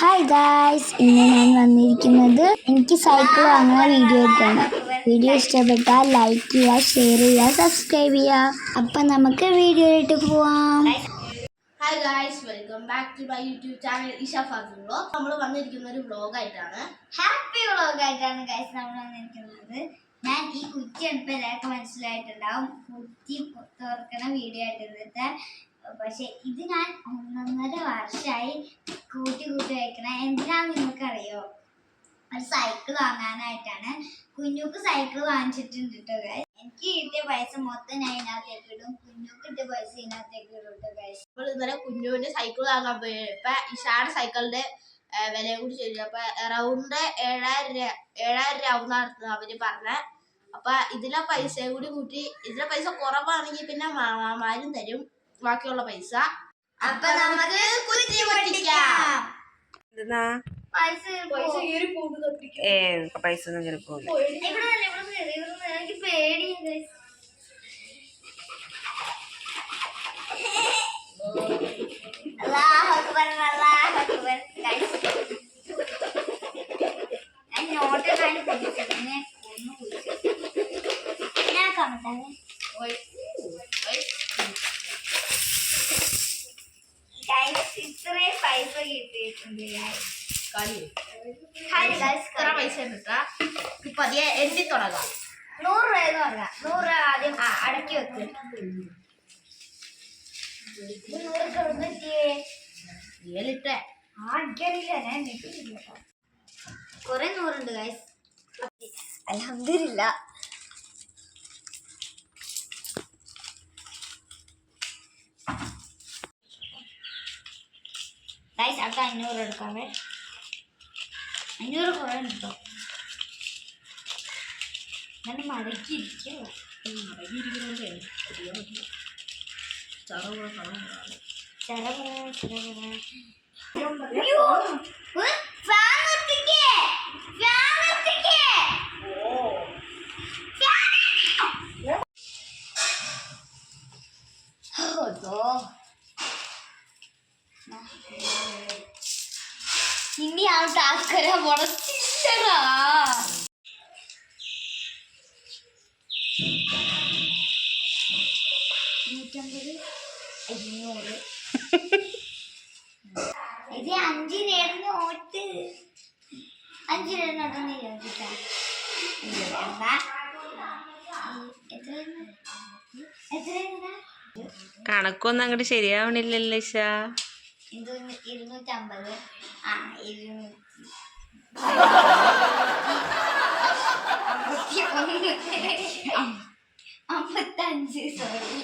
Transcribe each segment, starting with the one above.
Hi guys ഇന്ന് ഞാൻ വന്നിരിക്കുന്നത് എനിക്ക് സൈക്കിൾ വാങ്ങുന്ന വീഡിയോ ആയിട്ടാണ് വീഡിയോ ഇഷ്ടപ്പെട്ടാൽ ലൈക്ക് ചെയ്യുക ഷെയർ ചെയ്യുക സബ്സ്ക്രൈബ് ചെയ്യുക. അപ്പം നമുക്ക് വീഡിയോയിലോട്ട് പോവാം. Hi guys welcome back to my YouTube channel Isha Fasil vlog നമ്മൾ വന്നിരിക്കുന്ന ഒരു വ്ളോഗ് ആയിട്ടാണ്. ഹാപ്പി വ്ളോഗായിട്ടാണ് ഗായ്സ് നമ്മൾ വന്നിരിക്കുന്നത്. ഞാൻ ഈ കുറ്റി എടുപ്പ് എല്ലാവർക്കും മനസ്സിലായിട്ടുണ്ടാവും. കുറ്റി തുറക്കണ വീഡിയോ ആയിട്ട് പക്ഷേ പക്ഷെ ഇത് ഞാൻ ഒന്നൊന്നര വർഷമായി കൂട്ടി കൂട്ടി വയ്ക്കണ എന്തിനാന്ന് നിങ്ങൾക്കറിയോ ഒരു സൈക്കിൾ വാങ്ങാനായിട്ടാണ്. കുഞ്ഞുക്ക് സൈക്കിൾ വാങ്ങിച്ചിട്ടുണ്ട് കേട്ടോ ഗൈസ് എനിക്ക് കിട്ടിയ പൈസ മൊത്തം ഞാൻ ഇതിനകത്തേക്ക് ഇടും. കുഞ്ഞുക്ക് കിട്ടിയ പൈസ ഇതിനകത്തേക്ക് ഇടും കേട്ടോ ഗൈസ് നമ്മൾ ഇന്നലെ കുഞ്ഞുവിന്റെ സൈക്കിൾ വാങ്ങാൻ പോയി. ഇപ്പൊ ഇഷായുടെ സൈക്കിളിന്റെ വില കൂടി ചോദിച്ചു. അപ്പൊ അറൗണ്ട് ഏഴായിരം രൂപ ഏഴായിരം രൂപ ആവുന്നാണ് അവർ പറഞ്ഞ. അപ്പൊ ഇതിലെ പൈസ കൂടി കൂട്ടി ഇതിലെ പൈസ കുറവാണെങ്കിൽ പിന്നെ മാമാരും തരും. ബാക്കിയുള്ള പൈസ. അപ്പൊ നമുക്ക് കുറ്റി പൊട്ടിക്കാം കയറി കത്തിക്കും ഏ പൈസ ഒന്നും ചിലപ്പോ ഇവിടെ വരെ, ഇവിടെ ഇത്രയും പൈസ കിട്ടിയിട്ടുണ്ട് ഇത്ര പൈസ കിട്ടാ. ഇപ്പൊ അതിയെ എണ്ണി തുടങ്ങാം. നൂറ് രൂപ എന്ന് പറഞ്ഞാ. നൂറ് രൂപ ആദ്യം അടക്കി വെക്ക്. നൂറ് ഏലിട്ടെ. ആർക്കറിയില്ല ഞാൻ കൊറേ നൂറുണ്ട് ഗൈസ് അലഹമില്ല ഗൈസ് അടുത്ത അഞ്ഞൂറ് എടുക്കാവേ അഞ്ഞൂറ് കുറേ ഉണ്ടോ ഞാൻ മടക്കിയിരിക്കുക ചില ചില അയ്യോ! ഇനിയാണ് താക്കര മുടച്ചില്ലടാ നൂറ്റമ്പത് അഞ്ഞൂറ്. ഇത് അഞ്ച് നേരം ഓട്ട് അഞ്ച് നേരം നടന്നില്ല കണക്കൊന്നും അങ്ങോട്ട് ശരിയാവണില്ലല്ലോ ഇഷ. ഇത് ഇരുന്നൂറ്റമ്പത്. ആ ഇരുന്നൂറ്റി അമ്പത്തഞ്ച് സോറി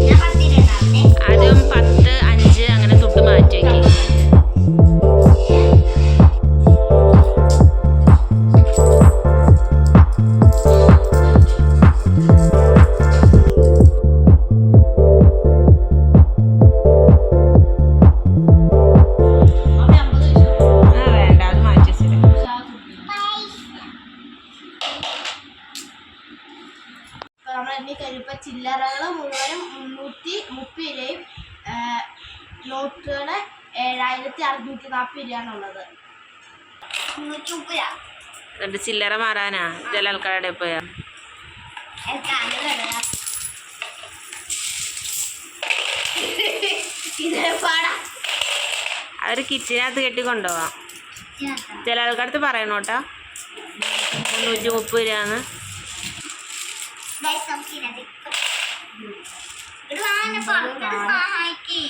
ഞാൻ പത്ത് രണ്ടാമത്തെ ആദ്യം പത്ത് അഞ്ച് അങ്ങനെ തൊട്ട് മാറ്റി വെക്കി നോട്ടുകൾ ഏഴായിരത്തി അറുന്നൂറ്റി നാൽപ്പത് രൂപയാണുള്ളത്. മുന്നൂറ്റി മുപ്പതാ എന്നിട്ട് ചില്ലറ മാറാനാ? ജലാൽക്കാരുടെ പോയാ? അവർ കിച്ചനകത്ത് കെട്ടി കൊണ്ടുപോവാം ചില ആൾക്കാരത്ത് പറയണോട്ടാ? മുന്നൂറ്റി മുപ്പത് രൂപയാണ് സഹായിക്കേ.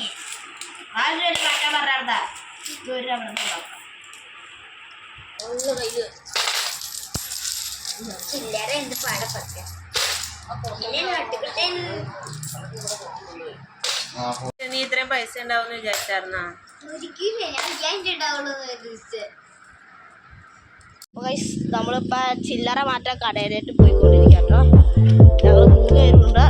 ഒരു മാറ്റാൻ ഇതൊരു അവിടെ ചില്ലറ എന്ത് നീ ഇത്രയും പൈസ ഉണ്ടാവും ഗൈസ് നമ്മളിപ്പോ ചില്ലറ മാറ്റാൻ കടയിലേക്ക് പോയിക്കൊണ്ടിരിക്കാം കേട്ടോ. ഞങ്ങൾ മൂന്ന് പേരുണ്ട്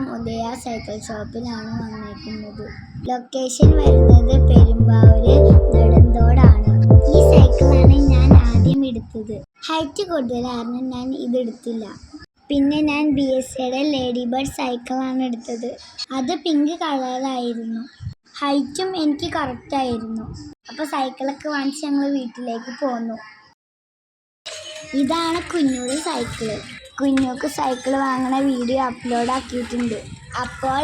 നമ്മൾ ഉദയ സൈക്കിൾ ഷോപ്പിലാണ് വന്നിരിക്കുന്നത് ലൊക്കേഷൻ വരുന്നത് പെരുമ്പാവൂര് നെടുന്തോടാണ്. ഈ സൈക്കിളാണ് ഞാൻ ആദ്യം എടുത്തത്. ഹൈറ്റ് കൂടുതലായിരുന്നു ഞാൻ ഇതെടുത്തില്ല പിന്നെ ഞാൻ ബി എസ് സിയുടെ ലേഡി ബേർഡ് സൈക്കിളാണ് എടുത്തത്. അത് പിങ്ക് കളറായിരുന്നു ഹൈറ്റും എനിക്ക് കറക്റ്റായിരുന്നു അപ്പോൾ സൈക്കിളൊക്കെ വാങ്ങിച്ച് ഞങ്ങൾ വീട്ടിലേക്ക് പോന്നു. ഇതാണ് കുഞ്ഞുടെ സൈക്കിൾ. കുഞ്ഞുക്ക് സൈക്കിൾ വാങ്ങണ വീഡിയോ അപ്ലോഡ് ആക്കിയിട്ടുണ്ട് അപ്പോൾ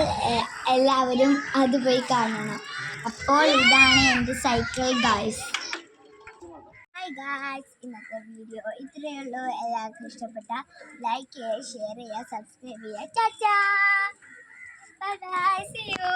എല്ലാവരും അത് പോയി കാണണം. അപ്പോൾ ഇതാണ് എന്റെ സൈക്കിൾ ഗായ്സ് ഹായ് ഇന്നത്തെ വീഡിയോ ഇത്രയേ ഉള്ളൂ. എല്ലാവർക്കും ഇഷ്ടപ്പെട്ട ലൈക്ക് ചെയ്യുക ഷെയർ ചെയ്യുക സബ്സ്ക്രൈബ് ചെയ്യുക. ചാച്ചാ. Bye see you